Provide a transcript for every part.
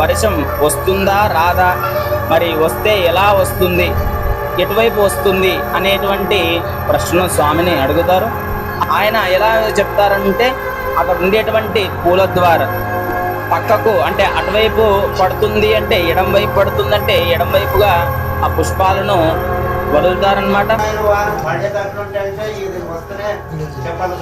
వర్షం వస్తుందా రాదా మరి వస్తే ఎలా వస్తుంది ఎటువైపు వస్తుంది అనేటువంటి ప్రశ్న స్వామిని అడుగుతారు ఆయన ఎలా చెప్తారంటే అక్కడ ఉండేటువంటి పూల ద్వారా పక్కకు అంటే అటువైపు పడుతుంది అంటే ఎడం వైపు పడుతుందంటే ఎడం వైపుగా ఆ పుష్పాలను వదులుతారనమాట చెప్పాలి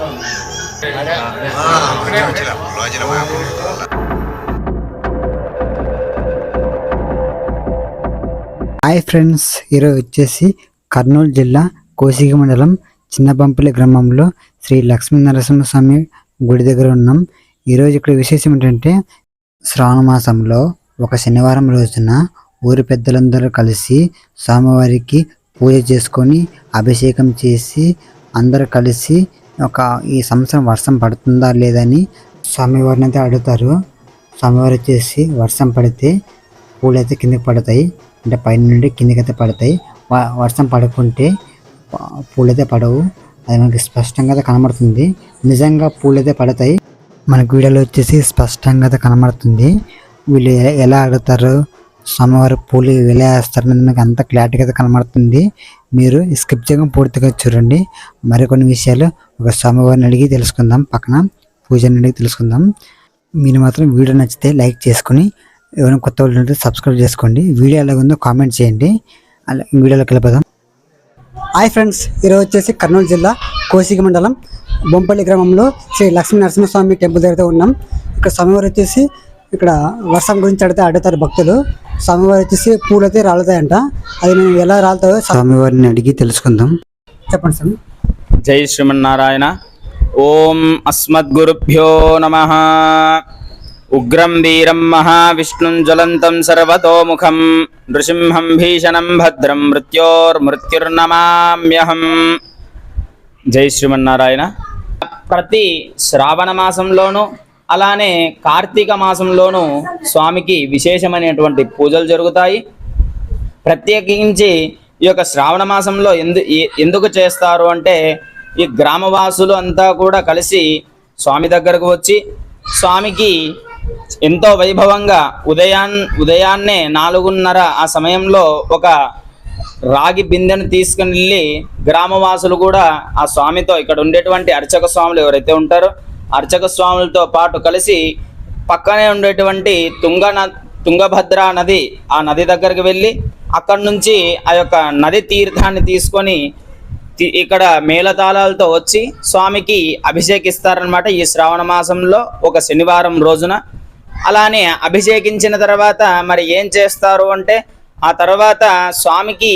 హాయ్ ఫ్రెండ్స్ ఈరోజు వచ్చేసి కర్నూలు జిల్లా కోసిగి మండలం చిన్నపంపల్లి గ్రామంలో శ్రీ లక్ష్మీ నరసింహస్వామి గుడి దగ్గర ఉన్నాం. ఈరోజు ఇక్కడ విశేషం ఏంటంటే శ్రావణ మాసంలో ఒక శనివారం రోజున ఊరి పెద్దలందరూ కలిసి స్వామివారికి పూజ చేసుకొని అభిషేకం చేసి అందరూ కలిసి ఒక ఈ సంవత్సరం వర్షం పడుతుందా లేదని స్వామివారిని అయితే అడుగుతారు. స్వామివారు వచ్చేసి వర్షం పడితే పూలు అయితే కిందకి పడతాయి. అంటే పైన నుండి కిందకి అయితే పడతాయి. వ- వర్షం పడుకుంటే పూలైతే పడవు. అది మనకి స్పష్టంగా అయితే కనబడుతుంది. నిజంగా పూలైతే పడతాయి. మనకు వీడియోలో వచ్చేసి స్పష్టంగా అయితే కనబడుతుంది. వీళ్ళు ఎలా ఆడతారు స్వామివారి పూలు ఎలా వేస్తారు మీకు అంత క్లారిటీగా అయితే కనబడుతుంది. మీరు స్కిప్ చేయడం పూర్తిగా చూడండి. మరికొన్ని విషయాలు ఒక స్వామివారిని అడిగి తెలుసుకుందాం. పక్కన పూజని అడిగి తెలుసుకుందాం. మీరు మాత్రం వీడియో నచ్చితే లైక్ చేసుకుని ఎవరైనా కొత్త వాళ్ళు ఉంటే సబ్స్క్రైబ్ చేసుకోండి. వీడియో ఎలా ఉందో కామెంట్ చేయండి. అలా వీడియోలోకి వెళ్ళిపోదాం. హాయ్ ఫ్రెండ్స్ ఈరోజు వచ్చేసి కర్నూలు జిల్లా కోసిగి మండలం బొంపల్లి గ్రామంలో శ్రీ లక్ష్మీ నరసింహస్వామి టెంపుల్ దగ్గర ఉన్నాం. ఇక్కడ స్వామివారు వచ్చేసి ఇక్కడ వర్షం గురించి అడిగితే అడుగుతారు భక్తులు. స్వామివారు వచ్చేసి పూలు అయితే రాలుతాయంట. అది మేము ఎలా రాలుతాయో స్వామివారిని అడిగి తెలుసుకుందాం. చెప్పండి స్వామి జై శ్రీమన్నారాయణ. ఓం అస్మద్గురుభ్యో నమ. ఉగ్రం వీరం మహావిష్ణుం జ్వలంతం సర్వతోముఖం నృసింహం భీషణం భద్రం మృత్యోర్మృత్యుర్నమామ్యహం జై శ్రీమన్నారాయణ ప్రతి శ్రావణ మాసంలోనూ అలానే కార్తీక మాసంలోనూ స్వామికి విశేషమైనటువంటి పూజలు జరుగుతాయి. ప్రత్యేకించి ఈ యొక్క శ్రావణ మాసంలో ఎందు ఎందుకు చేస్తారు అంటే ఈ గ్రామవాసులు అంతా కూడా కలిసి స్వామి దగ్గరకు వచ్చి స్వామికి ఎంతో వైభవంగా ఉదయాన్ ఉదయాన్నే నాలుగున్నర ఆ సమయంలో ఒక రాగి బిందెను తీసుకుని వెళ్ళి గ్రామవాసులు కూడా ఆ స్వామితో ఇక్కడ ఉండేటువంటి అర్చక స్వాములు ఎవరైతే ఉంటారో అర్చక స్వాములతో పాటు కలిసి పక్కనే ఉండేటువంటి తుంగ న- తుంగభద్ర నది ఆ నది దగ్గరికి వెళ్ళి అక్కడి నుంచి ఆ యొక్క నది తీర్థాన్ని తీసుకొని ఇక్కడ మేళతాళాలతో వచ్చి స్వామికి అభిషేకిస్తారనమాట ఈ శ్రావణ మాసంలో ఒక శనివారం రోజున. అలానే అభిషేకించిన తర్వాత మరి ఏం చేస్తారు అంటే ఆ తర్వాత స్వామికి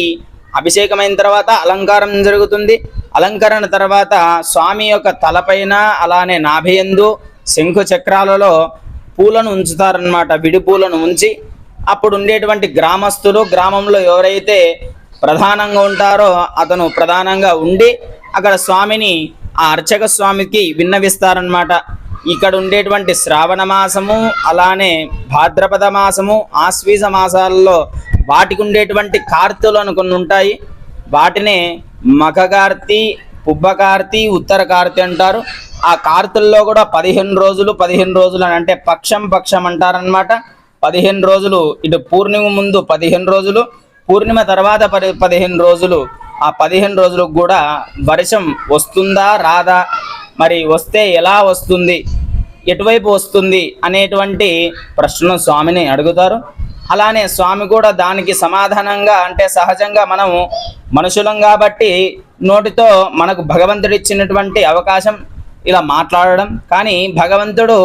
అభిషేకమైన తర్వాత అలంకారం జరుగుతుంది. అలంకరణ తర్వాత స్వామి యొక్క తలపైన అలానే నాభియందు శంఖు చక్రాలలో పూలను ఉంచుతారనమాట విడి పూలను ఉంచి అప్పుడు ఉండేటువంటి గ్రామస్తులు గ్రామంలో ఎవరైతే ప్రధానంగా ఉంటారో అతను ప్రధానంగా ఉండి అక్కడ స్వామిని ఆ అర్చక స్వామికి విన్నవిస్తారనమాట ఇక్కడ ఉండేటువంటి శ్రావణ మాసము అలానే భాద్రపద మాసము ఆశ్వీజ మాసాలలో వాటికి ఉండేటువంటి కార్తులు అనుకుని ఉంటాయి. వాటినే మఖకార్తి పుబ్బకార్తి ఉత్తర కార్తి అంటారు. ఆ కార్తుల్లో కూడా పదిహేను రోజులు పదిహేను రోజులు అని అంటే పక్షం పక్షం అంటారనమాట పదిహేను రోజులు ఇటు పూర్ణిమ ముందు పదిహేను రోజులు పూర్ణిమ తర్వాత పది పదిహేను రోజులు. ఆ పదిహేను రోజులకు కూడా వర్షం వస్తుందా రాదా మరి వస్తే ఎలా వస్తుంది? ఎటువైపు వస్తుంది? అనేటువంటి ప్రశ్నను స్వామిని అడుగుతారు. అలానే స్వామి కూడా దానికి సమాధానంగా అంటే సహజంగా మనము మనుషులం కాబట్టి నోటితో మనకు భగవంతుడు ఇచ్చినటువంటి అవకాశం ఇలా మాట్లాడడం. కానీ భగవంతుడు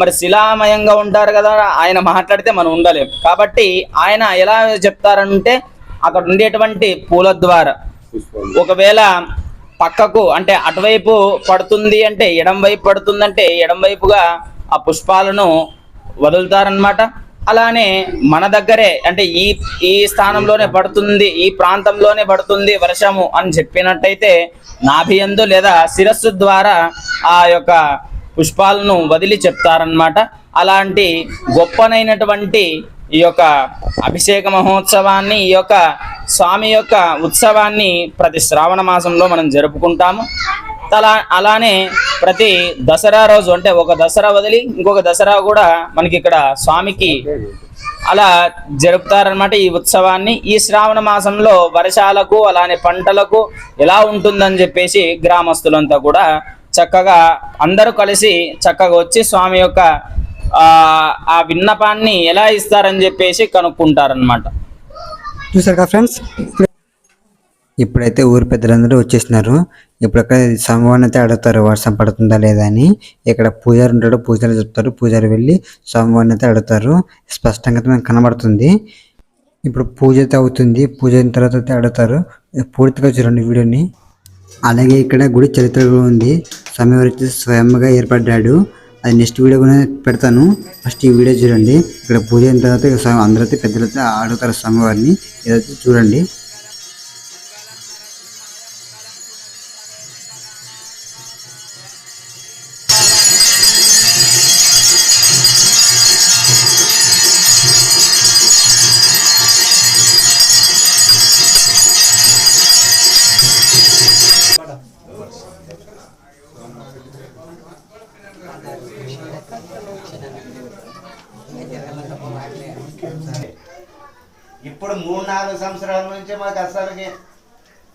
మరి శిలామయంగా ఉంటారు కదా ఆయన మాట్లాడితే మనం ఉండలేం. కాబట్టి ఆయన ఎలా చెప్తారంటే అక్కడ ఉండేటువంటి పూల ద్వారా. ఒకవేళ పక్కకు అంటే అటువైపు పడుతుంది అంటే ఎడం వైపు పడుతుందంటే ఎడం వైపుగా ఆ పుష్పాలను వదులుతారనమాట అలానే మన దగ్గరే అంటే ఈ ఈ స్థానంలోనే పడుతుంది ఈ ప్రాంతంలోనే పడుతుంది వర్షము అని చెప్పినట్టయితే నాభియందు లేదా శిరస్సు ద్వారా ఆ యొక్క పుష్పాలను వదిలి చెప్తారనమాట అలాంటి గొప్పనైనటువంటి ఈ యొక్క అభిషేక మహోత్సవాన్ని ఈ యొక్క స్వామి యొక్క ఉత్సవాన్ని ప్రతి శ్రావణ మాసంలో మనం జరుపుకుంటాము. అలా అలానే ప్రతి దసరా రోజు అంటే ఒక దసరా వదిలి ఇంకొక దసరా కూడా మనకి ఇక్కడ స్వామికి అలా జరుపుతారనమాట ఈ ఉత్సవాన్ని. ఈ శ్రావణ మాసంలో వర్షాలకు అలానే పంటలకు ఎలా ఉంటుందని చెప్పేసి గ్రామస్తులంతా కూడా చక్కగా అందరూ కలిసి చక్కగా వచ్చి స్వామి యొక్క ఆ, ఆ విన్నపాన్ని ఎలా ఇస్తారని చెప్పేసి కనుక్కుంటారనమాట చూసారు కదా ఫ్రెండ్స్? ఇప్పుడైతే ఊరు పెద్దలందరూ వచ్చేసినారు. ఇప్పుడు అక్కడ స్వామివారిని అయితే అడుగుతారు వర్షం పడుతుందా లేదా అని. ఇక్కడ పూజారి ఉంటాడు పూజారి చెప్తారు పూజారి వెళ్ళి స్వామివారిని అయితే అడుగుతారు. స్పష్టంగా మనకు కనబడుతుంది. ఇప్పుడు పూజ అయితే అవుతుంది. పూజ అయిన తర్వాత అయితే అడుగుతారు. పూర్తిగా చూడండి వీడియోని. అలాగే ఇక్కడ గుడి చరిత్ర ఉంది. స్వామివారి స్వయంగా ఏర్పడ్డాడు. అది నెక్స్ట్ వీడియో కూడా పెడతాను. ఫస్ట్ ఈ వీడియో చూడండి. ఇక్కడ పూజ అయిన తర్వాత ఇక స్వామి అయితే పెద్దలైతే అడుగుతారు స్వామివారిని. ఏదైతే చూడండి. మూడు నాలుగు సంవత్సరాల నుంచి మాకు అసలుకి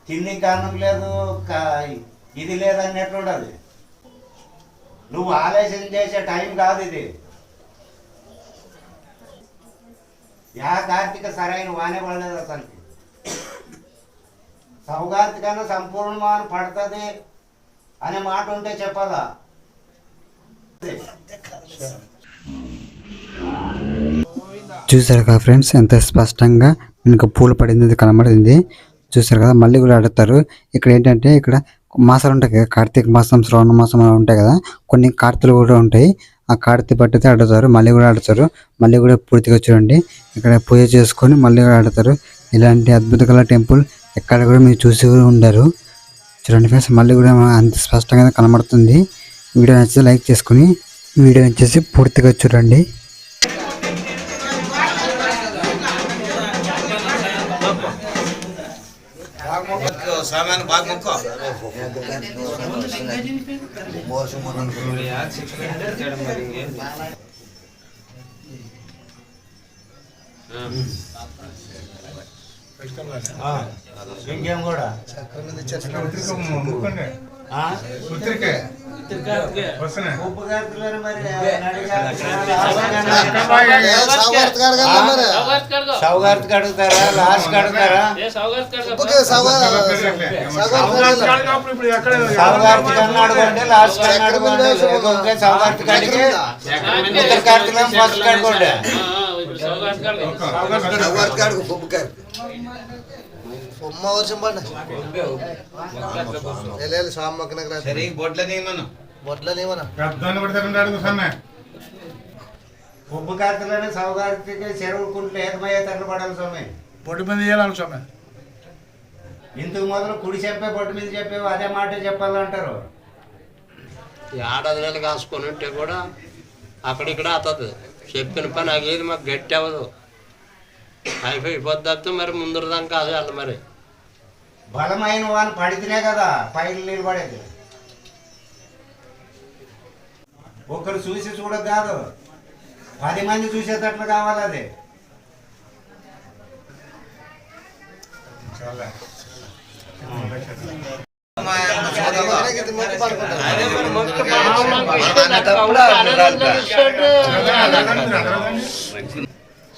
తిండి కారణం లేదు ఇది లేదన్నట్టు ఉండదు. నువ్వు ఆలోచన చేసే టైం కాదు ఇది. యా కార్తీక సరైన వానే పడలేదు అసలుకి. సౌగార్తికన్నా సంపూర్ణమాన పడుతుంది అనే మాట ఉంటే చెప్పాలా? చూసారుగా ఫ్రెండ్స్ ఎంత స్పష్టంగా ఇంకా పూలు పడింది కనబడింది. చూసారు కదా మళ్ళీ కూడా అడుగుతారు. ఇక్కడ ఏంటంటే ఇక్కడ మాసాలు ఉంటాయి కదా కార్తీక మాసం శ్రవణ మాసం అలా ఉంటాయి కదా కొన్ని కార్తీలు కూడా ఉంటాయి. ఆ కార్తీ పట్టితే అడుగుతారు మళ్ళీ కూడా ఆడతారు మళ్ళీ కూడా పూర్తిగా చూడండి. ఇక్కడ పూజ చేసుకొని మళ్ళీ కూడా ఆడతారు ఇలాంటి అద్భుత టెంపుల్ ఎక్కడ కూడా మీరు చూసి కూడా ఉండరు. చూడండి ఫ్రెండ్స్ మళ్ళీ కూడా అంత స్పష్టంగా కనబడుతుంది. వీడియో నచ్చితే లైక్ చేసుకుని వీడియో వచ్చేసి పూర్తిగా చూడండి. ఇంకేం కూడా ఆ? ఉప్పు కడుతున్నారు మరి సౌగార్త్ కడుగుతారా లాస్ట్ కడుగుతారా సౌగార్త్ కన్నా అడగండి లాస్ట్ కన్నా అడగండి లేకుంటే సౌగార్త్ కడిగి ఇద్దరు కార్తీలం ఫస్ట్ కడుకోండి ఉప్పు కార్తీలని సౌగార్తికి చెరువు కుంట్లు ఏకమయ్యే తట్లు పడాలి స్వామి పొడి మీద చేయాలి స్వామి ఇందుకు మొదలు కుడి చెప్పే బొట్టు మీద చెప్పేవి అదే మాట చెప్పాలంటారు. ఏడాది నెలలు కాసుకొని ఉంటే కూడా అక్కడిక్కడ అవుతుంది చెప్పిన పని అగేది మాకు గట్టి అవ్వదు. అయిపోయి పొద్దు మరి ముందర దాకా కాదు మరి. బలమైన వాని పడితేనే కదా పైకి నిలబడేది ఒకరు చూసి చూడ కాదు. పది మంది చూసేటట్లు కావాలి అది. అదే మరి మొక్కు మాకు ఇస్తే నాకు అవును ఆనందంగా ఇస్తాడు.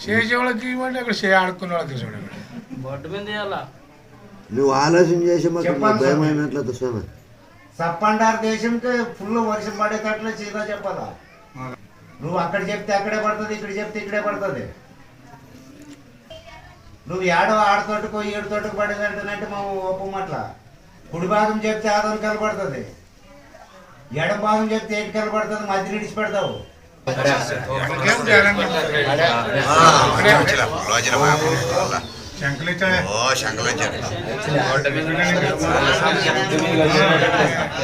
చేసే వాళ్ళకి ఇవ్వండి అక్కడ చేయ ఆడుకునే వాళ్ళకి చూడండి బొడ్డు మీద నువ్వు ఆలోచన చేసి మాకు చెప్పాలి స్వామి. సప్పండార్ దేశంకి ఫుల్ వర్షం పడేటట్లు సీదా చెప్పాలా నువ్వు అక్కడ చెప్తే అక్కడే పడుతుంది ఇక్కడ చెప్తే ఇక్కడే పడుతుంది నువ్వు ఏడో ఆడతోటకో ఏడు తోటకు పడేదంటే మేము ఒప్పమట్ల కుడి భాగం చెప్తే ఆదం కలపడుతుంది ఎడం భాగం చెప్తే ఏటి కలపడుతుంది మధ్య నిడిచి పెడతావు ఏం చేయాలండి శంకలు ఇచ్చా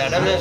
ఎడమే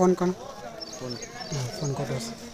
ફોન કરો ફોન કરો